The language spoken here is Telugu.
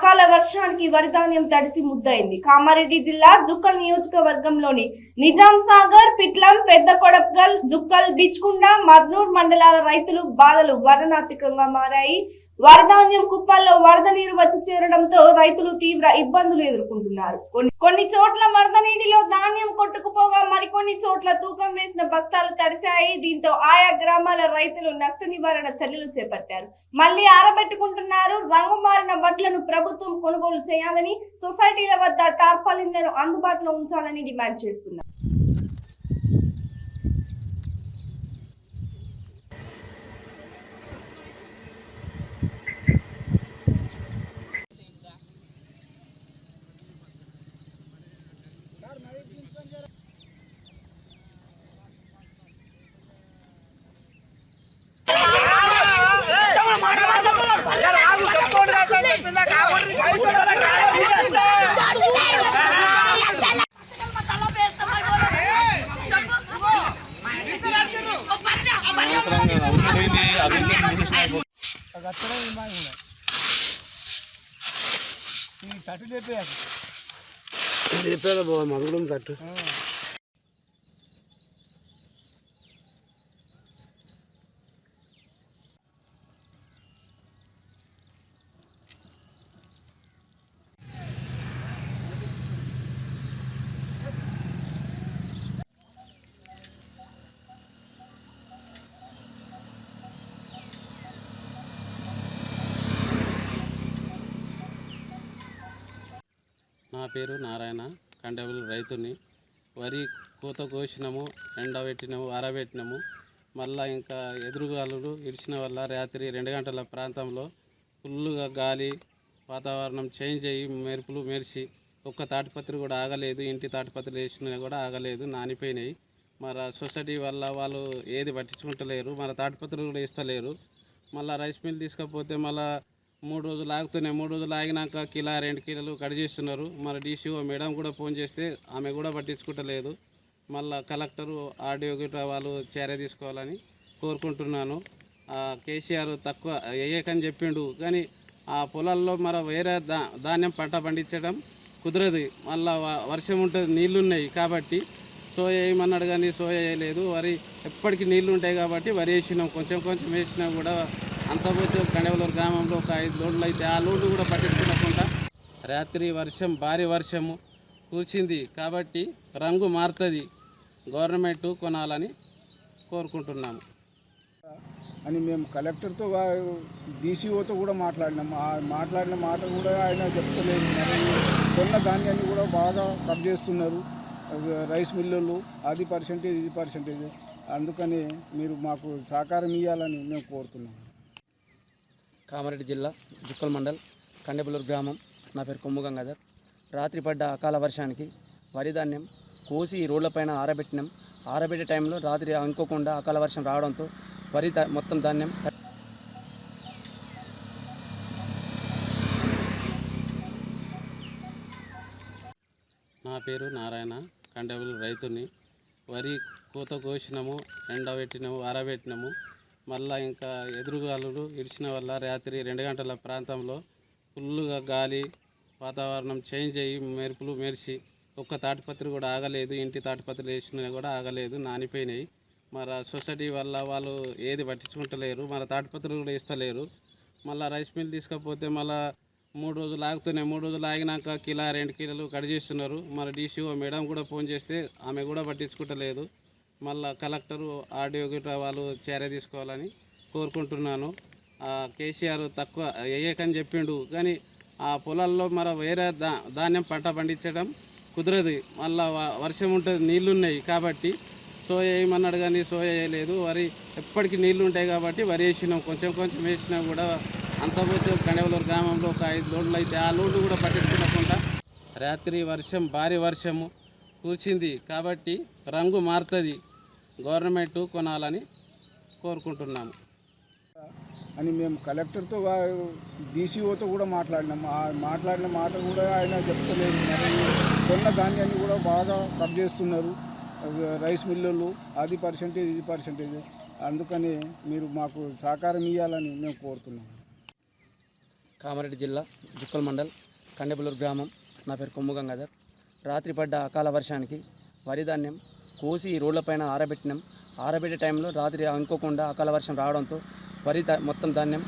అకాల వర్షానికి వరిధాన్యం తడిసి ముద్దయింది. కామారెడ్డి జిల్లా జుక్కల్ నియోజకవర్గంలోని నిజాం సాగర్ పిట్లం పెద్ద కొడప్గల్ జుక్కల్ బిచ్కుండ మద్నూర్ మండలాల రైతులు బాధలు వర్ణనాతీకంగా మారాయి. వరధాన్యం కుప్పల్లో వరద నీరు వచ్చి చేరడంతో రైతులు తీవ్ర ఇబ్బందులు ఎదుర్కొంటున్నారు. కొన్ని కొన్ని చోట్ల వరద నీటిలో కొన్ని చోట్ల తూకం వేసిన బస్తాలు తడిశాయి. దీంతో ఆయా గ్రామాల రైతులు నష్ట నివారణ చర్యలు చేపట్టారు. మళ్ళీ ఆరబెట్టుకుంటున్నారు. రంగు మారిన వడ్లను ప్రభుత్వం కొనుగోలు చేయాలని సొసైటీల వద్ద టార్పాలిన్లను అందుబాటులో ఉంచాలని డిమాండ్ చేస్తున్నారు. చెప్పేదా బాబా మరుగులం తట్టు నా పేరు నారాయణ కండబుల్ రైతుని. వరి కోత కోసినాము ఎండబెట్టినాము ఆరబెట్టినాము మళ్ళా ఇంకా ఎదురుగాలులు ఇడిచిన వల్ల రాత్రి రెండు గంటల ప్రాంతంలో ఫుల్లుగా గాలి వాతావరణం చేంజ్ అయ్యి మెరుపులు మెరిసి ఒక్క తాటిపత్రి కూడా ఆగలేదు ఇంటి తాటిపత్రి వేసినా కూడా ఆగలేదు నానిపోయినాయి. మరి సొసైటీ వల్ల వాళ్ళు ఏది పట్టించుకుంటలేరు మన తాటిపత్రులు కూడా ఇస్తలేరు. మళ్ళీ రైస్ మిల్ తీసుకపోతే మళ్ళీ మూడు రోజులు ఆగుతున్నాయి మూడు రోజులు ఆగినాక కిలో రెండు కిలోలు కట్ చేస్తున్నారు. మరి డీసీఓ మేడం కూడా ఫోన్ చేస్తే ఆమె కూడా పట్టించుకుంటలేదు. మళ్ళా కలెక్టరు ఆర్డీఓ గిట్లా వాళ్ళు చర్య తీసుకోవాలని కోరుకుంటున్నాను. కేసీఆర్ తక్కువ వేయకని చెప్పిండు. కానీ ఆ పొలాల్లో మరి వేరే దా ధాన్యం పంట పండించడం కుదరదు. మళ్ళీ వర్షం ఉంటుంది నీళ్ళు ఉన్నాయి కాబట్టి సోయా వేయమన్నాడు కానీ సోయా వేయలేదు. వరి ఎప్పటికీ నీళ్ళు ఉంటాయి కాబట్టి వరి వేసినాం. కొంచెం కొంచెం వేసినా కూడా అంత కణవలూరు గ్రామంలో ఒక ఐదు లోడ్లు అయితే ఆ లోడ్లు కూడా పట్టించుకోకుండా రాత్రి వర్షం భారీ వర్షము కూర్చింది కాబట్టి రంగు మారుతుంది. గవర్నమెంట్ కొనాలని కోరుకుంటున్నాము. అని మేము కలెక్టర్తో డీసీఓతో కూడా మాట్లాడినాము. ఆ మాట్లాడిన మాట కూడా ఆయన చెప్తలేదు. కొన్న ధాన్యాన్ని కూడా బాగా కట్ చేస్తున్నారు. రైస్ మిల్లులు అది పర్సెంటేజ్ ఇది పర్సెంటేజ్. అందుకని మీరు మాకు సహకారం ఇవ్వాలని మేము కోరుతున్నాం కామారెడ్డి జిల్లా జుక్కల్ మండల్ కండెబులూరు గ్రామం. నా పేరు కొమ్ము గంగాధర్. రాత్రి పడ్డ అకాల వర్షానికి వరి ధాన్యం కోసి ఈ రోడ్లపైన ఆరబెట్టినాం. ఆరబెట్టే టైంలో రాత్రి అనుకోకుండా అకాల వర్షం రావడంతో వరి మొత్తం ధాన్యం నా పేరు నారాయణ. కండబుల్ రైతుని. వరి కోత కోసినాము ఎండబెట్టినాము ఆరబెట్టినాము. మళ్ళా ఇంకా ఎదురుగాలులు ఇడిచిన వల్ల రాత్రి రెండు గంటల ప్రాంతంలో ఫుల్లుగా గాలి వాతావరణం చేంజ్ అయ్యి మెరుపులు మెరిసి ఒక్క తాటిపత్రి కూడా ఆగలేదు ఇంటి తాటిపత్రి వేసినా కూడా ఆగలేదు నానిపోయినాయి. మరి సొసైటీ వల్ల వాళ్ళు ఏది పట్టించుకుంటలేరు మన తాటిపత్రులు కూడా ఇస్తలేరు. మళ్ళీ రైస్ మిల్ తీసుకపోతే మళ్ళీ మూడు రోజులు ఆగుతున్నాయి. మూడు రోజులు ఆగినాక కిలో రెండు కిలోలు కట్ చేస్తున్నారు. మరి డీసీఓ మేడం కూడా ఫోన్ చేస్తే ఆమె కూడా పట్టించుకుంటలేదు. మళ్ళా కలెక్టరు ఆర్డీఓ వాళ్ళు చర్య తీసుకోవాలని కోరుకుంటున్నాను. కేసీఆర్ తక్కువ వేయకని చెప్పిండు. కానీ ఆ పొలాల్లో మరి వేరే దా ధాన్యం పంట పండించడం కుదరదు. మళ్ళా వర్షం ఉంటుంది నీళ్ళు ఉన్నాయి కాబట్టి సోయా వేయమన్నాడు కానీ సోయా వేయలేదు వరి ఎప్పటికీ నీళ్ళు ఉంటాయి కాబట్టి వరి వేసినాం కొంచెం కొంచెం వేసినా కూడా అంతపోతే కండవలూరు గ్రామంలో ఒక ఐదు లోడ్లు అయితే ఆ లోడ్లు కూడా పట్టించుకోకుండా రాత్రి వర్షం భారీ వర్షము కూర్చింది కాబట్టి రంగు మారుతుంది. గవర్నమెంట్ కొనాలని కోరుకుంటున్నాము. అని మేము కలెక్టర్తో డీసీఓతో కూడా మాట్లాడినాం ఆ మాట్లాడిన మాట కూడా ఆయన చెప్తలేదు. కొన్న ధాన్యాన్ని కూడా బాగా కట్ చేస్తున్నారు. రైస్ మిల్లులు అది పర్సెంటేజ్ ఇది పర్సెంటేజ్. అందుకని మీరు మాకు సహకారం ఇవ్వాలని మేము కోరుతున్నాం. కామారెడ్డి జిల్లా జుక్కల్ మండల్ కండెబులూరు గ్రామం. నా పేరు కొమ్ము గంగాధర్. రాత్రి పడ్డ అకాల వర్షానికి వరి ధాన్యం కోసి రోడ్లపైన ఆరబెట్టినాం. ఆరబెట్టే టైంలో రాత్రి అనుకోకుండా అకాల వర్షం రావడంతో వరి మొత్తం ధాన్యం